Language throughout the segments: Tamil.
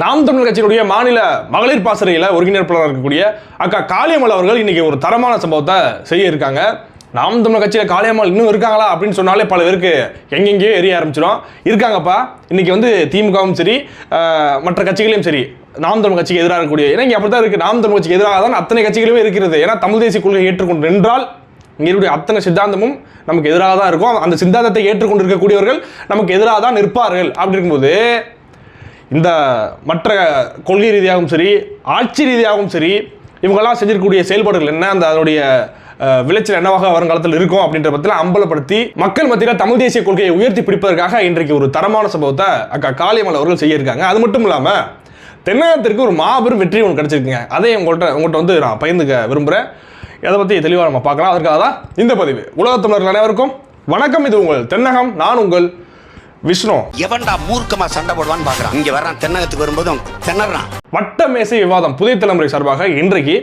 நாம் தமிழ் கட்சியினுடைய மாநில மகளிர் பாசறையில் ஒருங்கிணைப்பாளராக இருக்கக்கூடிய அக்கா காளியம்மாள் அவர்கள் இன்னைக்கு ஒரு தரமான சம்பவத்தை செய்ய இருக்காங்க. நாம் தமிழ் கட்சியில் காளியம்மாள் இன்னும் இருக்காங்களா அப்படின்னு சொன்னாலே பல பேருக்கு எங்கெங்கேயோ எரிய ஆரம்பிச்சிடும். இருக்காங்கப்பா. இன்னைக்கு வந்து திமுகவும் சரி மற்ற கட்சிகளையும் சரி நாம் தமிழ் கட்சிக்கு எதிராக இருக்கக்கூடிய ஏன்னா இங்கே அப்படி தான் இருக்குது நாம் தமிழ் கட்சிக்கு எதிராக தான் அத்தனை கட்சிகளுமே இருக்கிறது. ஏன்னா தமிழ் தேசிய கொள்கை ஏற்றுக்கொண்டு நின்றால் இங்கே அத்தனை சித்தாந்தமும் நமக்கு எதிராக தான் இருக்கும். அந்த சித்தாந்தத்தை ஏற்றுக்கொண்டு இருக்கக்கூடியவர்கள் நமக்கு எதிராக தான் நிற்பார்கள். அப்படி இருக்கும்போது இந்த மற்ற கொள்கை ரீதியாகவும் சரி ஆட்சி ரீதியாகவும் சரி இவங்கெல்லாம் செஞ்சிருக்கக்கூடிய செயல்பாடுகள் என்ன அந்த அதனுடைய விளைச்சல் என்னவாக வருங்காலத்தில் இருக்கும் அப்படின்ற பற்றில அம்பலப்படுத்தி மக்கள் மத்தியில் தமிழ் தேசிய கொள்கையை உயர்த்தி பிடிப்பதற்காக இன்றைக்கு ஒரு தரமான சம்பவத்தை அக்கா காளியம்மாள் அவர்கள் செய்யிருக்காங்க. அது மட்டும் இல்லாமல் தென்னகத்திற்கு ஒரு மாபெரும் வெற்றி ஒன்று கிடச்சிருக்குங்க. அதை உங்கள்கிட்ட உங்கள்கிட்ட வந்து நான் பகிர்ந்துக்க விரும்புகிறேன் இதை பற்றி தெளிவாக நம்ம பார்க்கலாம். அதற்காக தான் இந்த பதிவு. உலகத் தமிழர்கள் அனைவருக்கும் வணக்கம். இது உங்கள் தென்னகம். நான் உங்கள் விஷ்ணு. எவன்டா மூர்க்கமா சண்டை போடுவான்னு பாக்குறான். இங்க வர்றான் தென்னகத்துக்கு வரும்போதும் திணறான். வட்டமேசை விவாதம் புதிய தலைமுறை சார்பாக இன்றைக்கு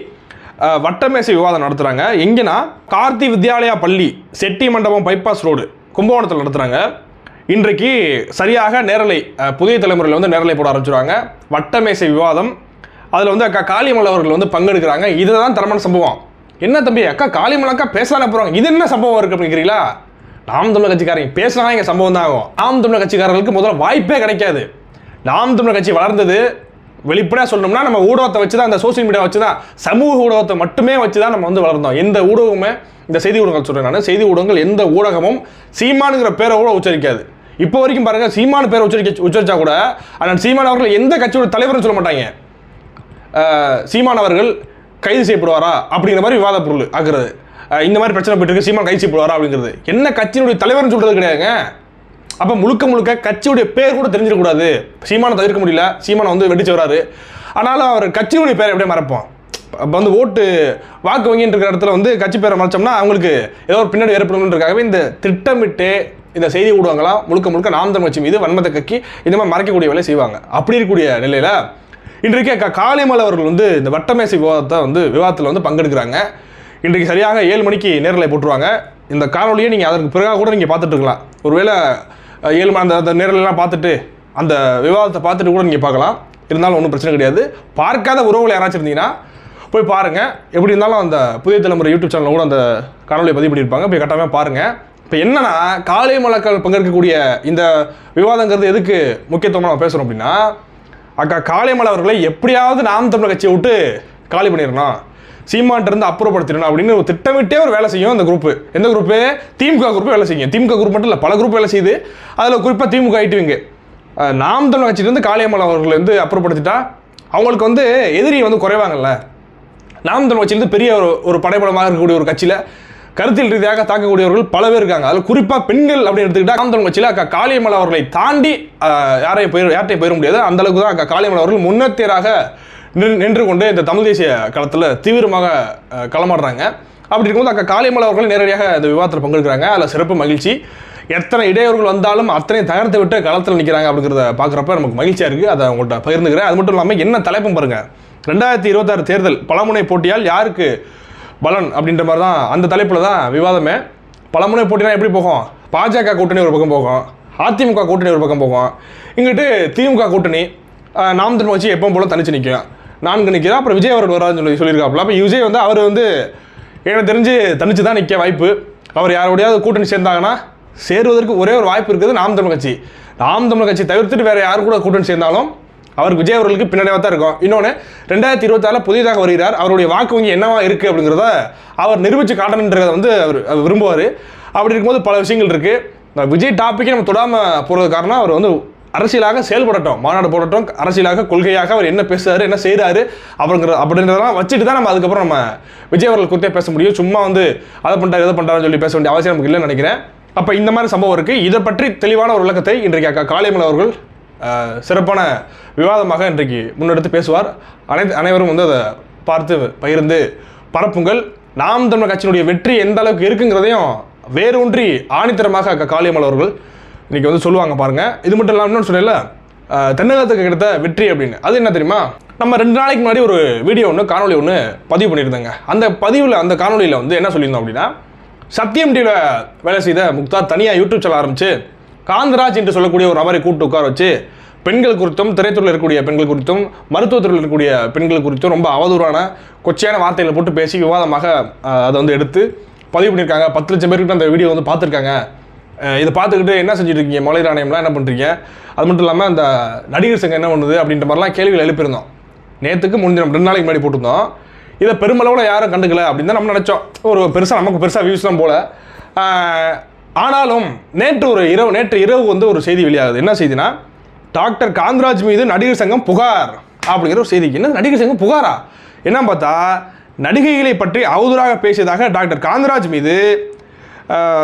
வட்டமேசை விவாதம் நடத்துகிறாங்க எங்கன்னா கார்த்தி வித்யாலயா பள்ளி செட்டி மண்டபம் பைபாஸ் ரோடு கும்பகோணத்தில் நடத்துகிறாங்க இன்றைக்கு சரியாக நேரலை புதிய தலைமுறையில் வந்து நேரலை போட ஆரம்பிச்சிருவாங்க. வட்டமேசை விவாதம் அதில் வந்து அக்கா காளியம்மாள் அவர்கள் வந்து பங்கெடுக்கிறாங்க. இதுதான் தரமான சம்பவம். என்ன தம்பி அக்கா காளியம்மாள் அக்கா பேசலாம் போகிறாங்க இது என்ன சம்பவம் இருக்குது அப்படிங்கிறீங்களா? நாம் தமிழர் கட்சிக்காரங்க பேசினா எங்கள் சம்பவம் தான் ஆகும் நாம் தமிழர் கட்சிக்காரர்களுக்கு முதல்ல வாய்ப்பே கிடைக்காது. நாம் தமிழர் கட்சி வளர்ந்தது வெளிப்படையாக சொல்லணும்னா நம்ம ஊடகத்தை வச்சு தான் இந்த சோசியல் மீடியா வச்சு தான் சமூக ஊடகத்தை மட்டுமே வச்சு தான் நம்ம வந்து வளர்ந்தோம். எந்த ஊடகமே இந்த செய்தி ஊடகங்கள் சொல்கிறேன் நான். செய்தி ஊடகங்கள் எந்த ஊடகமும் சீமானுங்கிற பேரை கூட உச்சரிக்காது. இப்போ வரைக்கும் பாருங்க சீமானு பேரை உச்சரிக்க உச்சரிச்சா கூட ஆனால் சீமான் அவர்கள் எந்த கட்சியோட தலைவரும் சொல்ல மாட்டாங்க. சீமான் அவர்கள் கைது செய்யப்படுவாரா அப்படிங்கிற மாதிரி விவாத பொருள் ஆகிறது இந்த மாதிரி பிரச்சனை போயிட்டு இருக்கு சீமான் கைது போடுவாரா அப்படிங்கிறது. என்ன கட்சியினுடைய தலைவர்னு சொல்றது கிடையாதுங்க. அப்போ முழுக்க முழுக்க கட்சியுடைய பேர் கூட தெரிஞ்சிடக்கூடாது. சீமானை தவிர்க்க முடியல சீமானை வந்து வெடிச்சு வராரு. ஆனாலும் அவர் கட்சியுடைய பேரை எப்படியே மறப்போம். அப்போ வந்து ஓட்டு வாக்கு வங்கின்னு இருக்கிற இடத்துல வந்து கட்சி பேரை மறைச்சோம்னா அவங்களுக்கு ஏதோ ஒரு பின்னாடி ஏற்படணுன்றக்காகவே இந்த திட்டமிட்டு இந்த செய்தி ஊடகங்களாம் முழுக்க முழுக்க நாம் தமிழ் கட்சி மீது வன்மத்தை கக்கி இந்த மாதிரி மறைக்கக்கூடிய வேலை செய்வாங்க. அப்படி இருக்கக்கூடிய நிலையில் இன்றைக்கே க காளிமலை அவர்கள் வந்து இந்த வட்டமேசை விவாதத்தை வந்து விவாதத்தில் வந்து பங்கெடுக்கிறாங்க. இன்றைக்கு சரியாக ஏழு மணிக்கு நேரில் போட்டுருவாங்க. இந்த காணொலியை நீங்கள் அதற்கு பிறகாக கூட நீங்கள் பார்த்துட்டு இருக்கலாம். ஒருவேளை ஏழு மணி அந்த அந்த நேரலைலாம் பார்த்துட்டு அந்த விவாதத்தை பார்த்துட்டு கூட நீங்கள் பார்க்கலாம். இருந்தாலும் ஒன்றும் பிரச்சனை கிடையாது. பார்க்காத உறவுகள் யாராச்சும் இருந்தீங்கன்னா போய் பாருங்கள் எப்படி இருந்தாலும் அந்த புதிய தலைமுறை யூடியூப் சேனலில் கூட அந்த காணொலியை பதிவு பண்ணியிருப்பாங்க. போய் கட்டாயமாக பாருங்கள் இப்போ என்னென்னா காலை மலக்கள் பங்கேற்கக்கூடிய இந்த விவாதங்கிறது எதுக்கு முக்கியத்துவமாக நம்ம பேசுகிறோம் அப்படின்னா அக்கா காளியம்மாள் அவர்களை எப்படியாவது நாம் தமிழர் கட்சியை விட்டு காலி பண்ணிடணும் சீமான்ட்ட இருந்து அப்புறப்படுத்திடணும் அப்படின்னு ஒரு திட்டமிட்டே ஒரு வேலை செய்யும் அந்த குரூப் எந்த குரூப்பு திமுக குரூப் வேலை செய்யும். திமுக குரூப் மட்டும் இல்லை பல குரூப் வேலை செய்யுது. அதில் குறிப்பாக திமுக ஐட்டுவிங்க நாம் தமிழர் கட்சியிலேருந்து காளியம்மாள் அவர்களை வந்து அப்புறப்படுத்திட்டா அவங்களுக்கு வந்து எதிரி வந்து குறைவாங்கல்ல? நாம் தமிழ் கட்சியிலிருந்து பெரிய ஒரு ஒரு படைபலமாக இருக்கக்கூடிய ஒரு கட்சியில் கருத்தில் ரீதியாக தாக்கக்கூடியவர்கள் பல பேர் இருக்காங்க. அதில் குறிப்பாக பெண்கள் அப்படின்னு எடுத்துக்கிட்டா நாம் தமிழ் கட்சியில் அக்கா காளியம்மாள் அவர்களை தாண்டி யாரையும் போய் யார்ட்டையும் போயிட முடியாது. அந்த அளவுக்கு தான் அக்கா காளியம்மாள் அவர்கள் முன்னேற்றாக நின்று நின்று கொண்டு இந்த தமிழ் தேசிய களத்தில் தீவிரமாக களமாடுறாங்க. அப்படி இருக்கும்போது அக்கா காளியம்மாள் அவர்கள் நேரடியாக இந்த விவாதத்தில் பங்கெடுக்கிறாங்க. அதில் சிறப்பு மகிழ்ச்சி. எத்தனை இடையூறுகள் வந்தாலும் அத்தனை தகர்த்து விட்டு களத்தில் நிற்கிறாங்க அப்படிங்கிறத பார்க்குறப்ப நமக்கு மகிழ்ச்சியாக இருக்குது அதை உங்கள்கிட்ட பகிர்ந்துக்கிறேன். அது மட்டும் இல்லாமல் என்ன தலைப்பும் பாருங்கள் ரெண்டாயிரத்தி இருபத்தாறு தேர்தல் பலமுனை போட்டியால் யாருக்கு பலன் அப்படின்ற மாதிரி தான் அந்த தலைப்பில் தான் விவாதமே. பலமுனை போட்டினா எப்படி போகும்? பாஜக கூட்டணி ஒரு பக்கம் போகும். அதிமுக கூட்டணி ஒரு பக்கம் போகும். இங்கிட்டு திமுக கூட்டணி நாம் திரும்ப வச்சு எப்பவும் போல தனிச்சு நிற்கும் நான்கு நிற்கிறோம் அப்புறம் விஜய் அவர் வருவார்னு சொல்லி சொல்லியிருக்காப்புல. அப்போ விஜய் வந்து அவர் வந்து எனக்கு தெரிஞ்சு தனிச்சு தான் நிற்க வாய்ப்பு. அவர் யாரோடையாவது கூட்டணி சேர்ந்தாங்கன்னா சேருவதற்கு ஒரே ஒரு வாய்ப்பு இருக்குது நாம் தமிழ் கட்சி. நாம் தமிழ் கட்சி தவிர்த்துட்டு வேறு யார் கூட கூட்டணி சேர்ந்தாலும் அவருக்கு விஜய் அவர்களுக்கு பின்னடைவாக தான் இருக்கும். இன்னொன்று ரெண்டாயிரத்தி இருபத்தாறில் புதிதாக வருகிறார். அவருடைய வாக்கு வங்கி என்னவா இருக்குது அப்படிங்கிறத அவர் நிரூபித்து காட்டணுன்றதை வந்து அவர் அவர் விரும்புவார். அப்படி இருக்கும்போது பல விஷயங்கள் இருக்குது விஜய் டாப்பிக்கே நம்ம தொடாமல் போகிறது காரணம் அவர் வந்து அரசியலாக செயல்படட்டும் மாநாடு போடட்டும் அரசியலாக கொள்கையாக அவர் என்ன பேசுறாரு என்ன செய்கிறாரு அப்படிங்கிற அப்படின்றதெல்லாம் வச்சுட்டு தான் நம்ம அதுக்கப்புறம் நம்ம விஜய் அவர்கள் குறித்தே பேச முடியும். சும்மா வந்து அதை பண்ணுறாரு இதை பண்ணுறாருன்னு சொல்லி பேச வேண்டிய அவசியம் நமக்கு இல்லைன்னு நினைக்கிறேன். அப்போ இந்த மாதிரி சம்பவம் இருக்குது இதை பற்றி தெளிவான ஒரு விளக்கத்தை இன்றைக்கு அக்கா காளியம்மன் அவர்கள் சிறப்பான விவாதமாக இன்றைக்கு முன்னெடுத்து பேசுவார். அனைத்து அனைவரும் வந்து அதை பார்த்து பகிர்ந்து பரப்புங்கள். நாம் தமிழர் கட்சியினுடைய வெற்றி எந்த அளவுக்கு இருக்குங்கிறதையும் வேரூன்றி ஆணித்தரமாக அக்கா காளியம்மாள் அவர்கள் இன்னைக்கு வந்து சொல்லுவாங்க பாருங்க. இது மட்டும் இல்லாமல் இன்னொன்னு சொன்னேன்ல தென்னகத்துக்கு கிடைத்த வெற்றி அப்படின்னு. அது என்ன தெரியுமா? நம்ம ரெண்டு நாளைக்கு முன்னாடி ஒரு வீடியோ ஒன்று காணொலி ஒன்று பதிவு பண்ணியிருந்தேங்க. அந்த பதிவில் அந்த காணொலியில் வந்து என்ன சொல்லியிருந்தோம் அப்படின்னா சத்தியம் டிவியில் வேலை செய்த முக்தார் தனியாக யூடியூப் சேனல் ஆரம்பிச்சு காந்தராஜ் என்று சொல்லக்கூடிய ஒரு நபரை கூட்டு உட்கார வச்சு பெண்கள் குறித்தும் திரைத்துறையில் இருக்கக்கூடிய பெண்கள் குறித்தும் மருத்துவத்துறையில் இருக்கக்கூடிய பெண்கள் குறித்தும் ரொம்ப அவதூறான கொச்சையான வார்த்தைகளை போட்டு பேசி விவாதமாக அதை வந்து எடுத்து பதிவு பண்ணியிருக்காங்க. பத்து லட்சம் பேருக்கு அந்த வீடியோ வந்து பார்த்துருக்காங்க. இதை பார்த்துக்கிட்டு என்ன செஞ்சுட்டு இருக்கீங்க மலை ஆணையம்லாம் என்ன பண்ணுறீங்க அது மட்டும் இல்லாமல் அந்த நடிகர் சங்கம் என்ன பண்ணுது அப்படின்ற மாதிரிலாம் கேள்விகள் எழுப்பியிருந்தோம். நேற்றுக்கு முன்தினம் ரெண்டு நாளைக்கு முன்னாடி போட்டிருந்தோம். இதை பெருமளவில் யாரும் கண்டுக்கல அப்படின்னு தான் நம்ம நினச்சோம். ஒரு பெருசாக நமக்கு பெருசாக வியூஸ்லாம் போல. ஆனாலும் நேற்று ஒரு இரவு நேற்று இரவு வந்து ஒரு செய்தி வெளியாகுது. என்ன செய்தினா டாக்டர் காந்தராஜ் மீது நடிகர் சங்கம் புகார் அப்படிங்கிற ஒரு செய்திக்கு என்ன நடிகர் சங்கம் புகாரா? என்ன பார்த்தா நடிகைகளை பற்றி அவதூறாக பேசியதாக டாக்டர் காந்தராஜ் மீது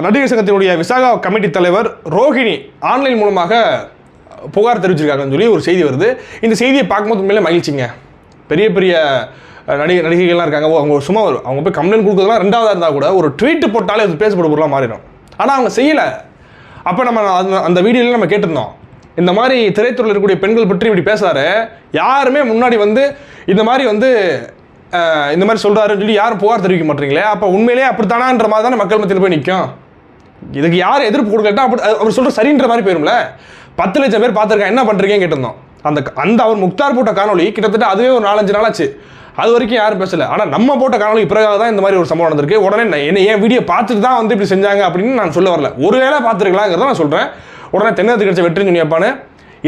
நடிகர் சங்கத்தினுடைய விசாகா கமிட்டி தலைவர் ரோஹிணி ஆன்லைன் மூலமாக புகார் தெரிவிச்சிருக்காங்கன்னு சொல்லி ஒரு செய்தி வருது. இந்த செய்தியை பார்க்கும்போது உண்மையிலே மகிழ்ச்சிங்க. பெரிய பெரிய நடிகை நடிகைகள்லாம் இருக்காங்க. ஓ, அவங்க சும்மா வரும் அவங்க போய் கம்ப்ளைண்ட் கொடுக்குறதுலாம் ரெண்டாவதாக இருந்தால் கூட ஒரு ட்வீட்டு போட்டாலே அது பேசப்பட பொருளாக மாறிடும். ஆனால் அவங்க செய்யலை. அப்போ நம்ம அந்த அந்த வீடியோவில் நம்ம கேட்டிருந்தோம். இந்த மாதிரி திரைத்துறையில் இருக்கக்கூடிய பெண்கள் பற்றி இப்படி பேசுகிறாரு யாருமே முன்னாடி வந்து இந்த மாதிரி வந்து இந்த மாதிரி சொல்கிறாருன்னு சொல்லி யாரும் புகார் தெரிவிக்க மாட்டீங்களே? அப்போ உண்மையிலேயே அப்படித்தானான்ற மாதிரி தானே மக்கள் மத்தியில் போய் நிற்கும் இதுக்கு யார் எதிர்ப்பு கொடுக்கலட்டா அப்படி அவர் சொல்கிற சரின்ற மாதிரி போயிரும்ல? பத்து லட்சம் பேர் பார்த்துருக்கேன் என்ன பண்ணுறீங்கன்னு கேட்டிருந்தோம். அந்த அந்த அவர் முக்தார் போட்ட காணொளி கிட்டத்தட்ட அதுவே ஒரு நாலஞ்சு நாளாச்சு. அது வரைக்கும் யாரும் பேசல. ஆனால் நம்ம போட்ட காணொளி பிறகு தான் இந்த மாதிரி ஒரு சம்பவம் நடந்திருக்கு. உடனே என்ன என் வீடியோ பார்த்துட்டு தான் வந்து இப்படி செஞ்சாங்க அப்படின்னு நான் சொல்ல வரல. ஒருவேளை பார்த்துருக்கலாங்கிறத நான் சொல்கிறேன் உடனே தென்னத்து கிடைச்ச வெற்றி சொன்னியப்பான்னு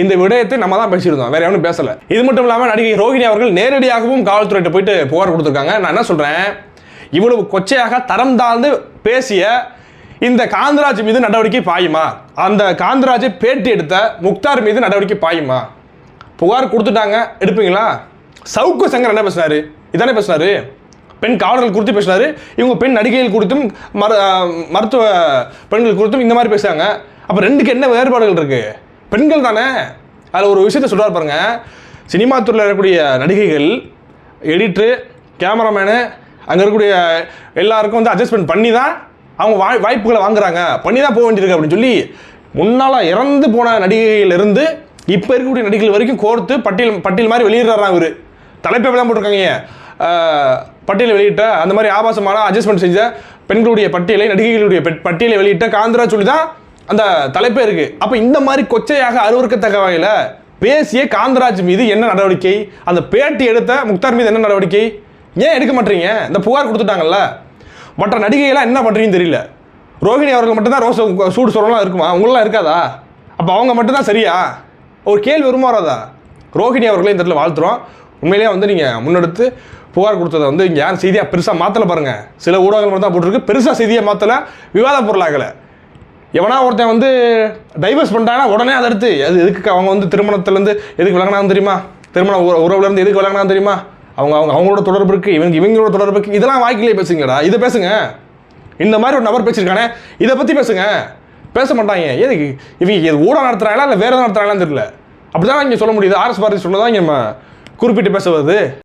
இந்த விடயத்தை நம்ம தான் பேசியிருந்தோம். வேற எவனும் பேசல. இது மட்டும் இல்லாமல் நடிகை ரோஹிணி அவர்கள் நேரடியாகவும் காவல்துறையிட்ட போயிட்டு புகார் கொடுத்துருக்காங்க. நான் என்ன சொல்கிறேன் இவ்வளவு கொச்சையாக தரம் தாழ்ந்து பேசிய இந்த காந்தராஜ் மீது நடவடிக்கை பாயுமா? அந்த காந்தராஜை பேட்டி எடுத்த முக்தார் மீது நடவடிக்கை பாயுமா? புகார் கொடுத்துட்டாங்க. எடுப்பீங்களா? சவுக்கு சங்கர் என்ன பேசினாரு? இதானே பேசினாரு? பெண் காவலர்கள் குறித்து பேசினாரு. இவங்க பெண் நடிகைகள் குறித்தும் மரு மருத்துவ பெண்கள் குறித்தும் இந்த மாதிரி பேசுறாங்க. அப்போ ரெண்டுக்கு என்ன வேறுபாடுகள் இருக்குது பெண்கள் தானே? அதில் ஒரு விஷயத்த சொல்கிறார் பாருங்க. சினிமா துறையில் இருக்கக்கூடிய நடிகைகள் எடிட்ரு கேமராமேனு அங்கே இருக்கக்கூடிய எல்லாருக்கும் வந்து அட்ஜஸ்ட்மெண்ட் பண்ணி தான் அவங்க வாய் வாய்ப்புகளை வாங்குறாங்க. பண்ணி தான் போக வேண்டியிருக்கு அப்படின்னு சொல்லி முன்னால் இறந்து போன நடிகைகளிலிருந்து இப்போ இருக்கக்கூடிய நடிகைகள் வரைக்கும் கோர்த்து பட்டியல் பட்டியல் மாதிரி வெளியிடுறாராம் அவர் தலைப்பை தான் போட்டிருக்காங்க. பட்டியலை வெளியிட்ட அந்த மாதிரி ஆபாசமான அட்ஜஸ்ட்மெண்ட் செஞ்ச பெண்களுடைய பட்டியலை நடிகைகளுடைய பட்டியலை வெளியிட்ட காந்திரா சொல்லி தான் அந்த தலைப்பே இருக்கு. அப்போ இந்த மாதிரி கொச்சையாக அருவருக்கத்தக்க வகையில் பேசிய காந்தராஜ் மீது என்ன நடவடிக்கை? அந்த பேட்டி எடுத்த முக்தார் மீது என்ன நடவடிக்கை? ஏன் எடுக்க மாட்டீங்க? இந்த புகார் கொடுத்துட்டாங்கல்ல. மற்ற நடிகைகளாம் என்ன பண்ணுறீங்கன்னு தெரியல. ரோஹிணி அவர்கள் மட்டும்தான் ரோஸ் சூடு சொல்லலாம் இருக்குமா? உங்களெலாம் இருக்காதா? அப்போ அவங்க மட்டும்தான் சரியா? ஒரு கேள்வி வருமா வராதா? ரோஹிணி அவர்களே இந்த இடத்துல வாழ்த்துறோம். உண்மையிலேயே வந்து நீங்கள் முன்னெடுத்து புகார் கொடுத்ததை வந்து இங்கே யாரும் செய்தியாக பெருசாக மாற்றலை பாருங்கள் சில ஊடகங்கள் மட்டும் தான் போட்டிருக்கு. பெருசாக செய்தியாக மாற்றலை விவாத பொருளாகலை. எவனா ஒருத்தன் வந்து டைவர்ஸ் பண்ணிட்டாங்கன்னா உடனே அதை எடுத்து அது எதுக்கு அவங்க வந்து திருமணத்துலேருந்து எதுக்கு விளங்கினாலும் தெரியுமா? திருமண உறவுலேருந்து எதுக்கு விலகினான்னு தெரியுமா? அவங்க அவங்க அவங்களோட தொடர்பு இருக்குது இவங்க இவங்களோட தொடர்பு இருக்குது இதெல்லாம் வாய்க்கிலே பேசுங்கடா. இதை பேசுங்க. இந்த மாதிரி ஒரு நபர் பேசியிருக்கானே இதை பற்றி பேசுங்க. பேச மாட்டாங்க. எதுக்கு? இவங்க இது ஊடகம் நடத்துகிறாங்களா இல்லை வேறு எதுவும் நடத்துகிறாங்களான்னு தெரியல. அப்படிதான் இங்கே சொல்ல முடியுது. ஆர்எஸ் பாரதி சொன்னதான் இங்கே குறிப்பிட்டு பேச வருது.